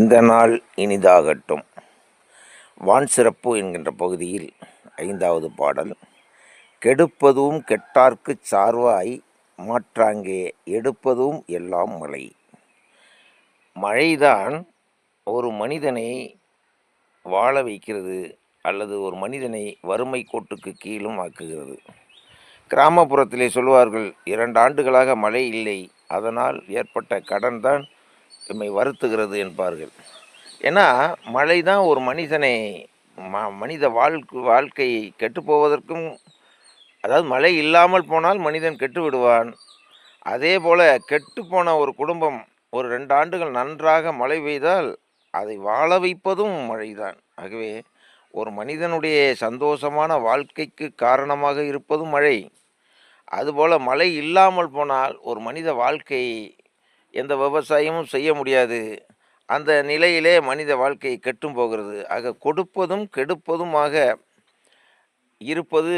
இந்த நாள் இனிதாகட்டும். வான் சிறப்பு என்கின்ற பகுதியில் ஐந்தாவது பாடல். கெடுப்பதும் கெட்டார்க்குச் சார்வாய் மாற்றாங்கே எடுப்பதும் எல்லாம் மழை மழைதான் ஒரு மனிதனை வாழ வைக்கிறது அல்லது ஒரு மனிதனை வறுமை கோட்டுக்கு கீழும் ஆக்குகிறது. கிராமப்புறத்திலே சொல்வார்கள் இரண்டு ஆண்டுகளாக மழை இல்லை அதனால் ஏற்பட்ட கடன்தான் எம்மை வருத்துகிறது என்பார்கள். ஏன்னா மழை தான் ஒரு மனிதனை ம மனித வாழ்க்கை வாழ்க்கை கெட்டு போவதற்கும் அதாவது மழை இல்லாமல் போனால் மனிதன் கெட்டு விடுவான் அதே போல் கெட்டுப்போன ஒரு குடும்பம் ஒரு ரெண்டு ஆண்டுகள் நன்றாக மழை பெய்தால் அதை வாழ வைப்பதும் மழைதான். ஆகவே ஒரு மனிதனுடைய சந்தோஷமான வாழ்க்கைக்கு காரணமாக இருப்பதும் மழை. அதுபோல் மழை இல்லாமல் போனால் ஒரு மனித வாழ்க்கை எந்த விவசாயமும் செய்ய முடியாது. அந்த நிலையிலே மனித வாழ்க்கை கெட்டும் போகிறது. ஆக கொடுப்பதும் கெடுப்பதுமாக இருப்பது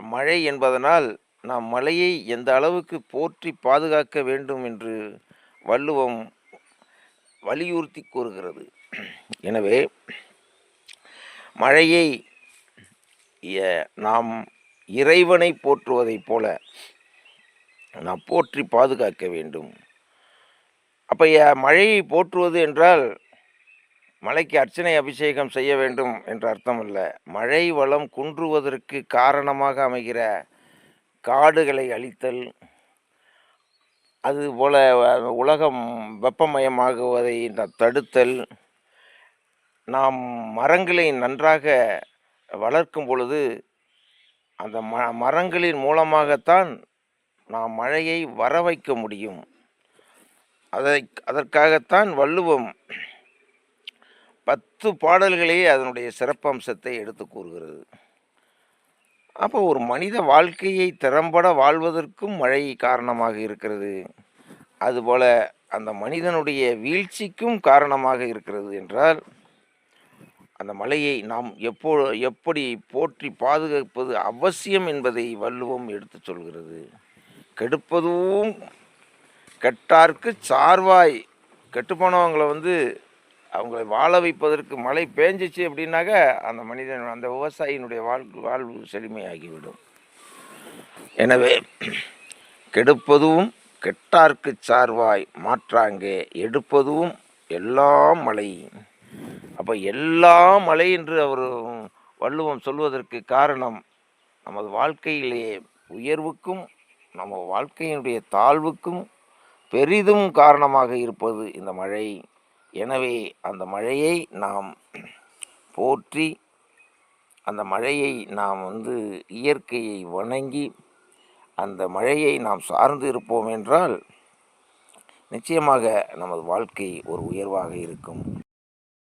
மழை என்பதனால் நாம் மழையை எந்த அளவுக்கு போற்றி பாதுகாக்க வேண்டும் என்று வள்ளுவம் வலியுறுத்தி கூறுகிறது. எனவே மழையை நாம் இறைவனை போற்றுவதைப் போல நாம் போற்றி பாதுகாக்க வேண்டும். அப்போ மழையை போற்றுவது என்றால் மழைக்கு அர்ச்சனை அபிஷேகம் செய்ய வேண்டும் என்ற அர்த்தம் இல்லை மழை வளம் குன்றுவதற்கு காரணமாக அமைகிற காடுகளை அழித்தல் அதுபோல் உலகம் வெப்பமயமாகுவதை தடுத்தல் நாம் மரங்களை நன்றாக வளர்க்கும் பொழுது அந்த ம மரங்களின் மூலமாகத்தான் நாம் மழையை வர வைக்க முடியும். அதை அதற்காகத்தான் வள்ளுவம் பத்து பாடல்களே அதனுடைய சிறப்பம்சத்தை எடுத்து கூறுகிறது. அப்போ ஒரு மனித வாழ்க்கையை திறம்பட வாழ்வதற்கும் மழை காரணமாக இருக்கிறது. அதுபோல அந்த மனிதனுடைய வீழ்ச்சிக்கும் காரணமாக இருக்கிறது என்றால் அந்த மலையை நாம் எப்போ எப்படி போற்றி பாதுகாப்பது அவசியம் என்பதை வள்ளுவம் எடுத்து சொல்கிறது. கெடுப்பதும் கெட்டார்க்கு சார்வாய். கெட்டுப்போனவங்களை வந்து அவங்களை வாழ வைப்பதற்கு மழை பேஞ்சிச்சு அப்படின்னாக்க அந்த மனிதன் அந்த விவசாயியினுடைய வாழ்வு வாழ்வு செழுமையாகிவிடும். எனவே கெடுப்பதும் கெட்டார்க்கு சார்வாய் மாற்றாங்கே எடுப்பதும் எல்லா மழை அப்போ எல்லா மழை என்று அவர் வள்ளுவம் சொல்வதற்கு காரணம் நமது வாழ்க்கையிலேயே உயர்வுக்கும் நம்ம வாழ்க்கையினுடைய தாழ்வுக்கும் பெரிதும் காரணமாக இருப்பது இந்த மழை. எனவே அந்த மழையை நாம் போற்றி அந்த மழையை நாம் வந்து இயற்கையை வணங்கி அந்த மழையை நாம் சார்ந்து இருப்போம் என்றால் நிச்சயமாக நமது வாழ்க்கை ஒரு உயர்வாக இருக்கும்.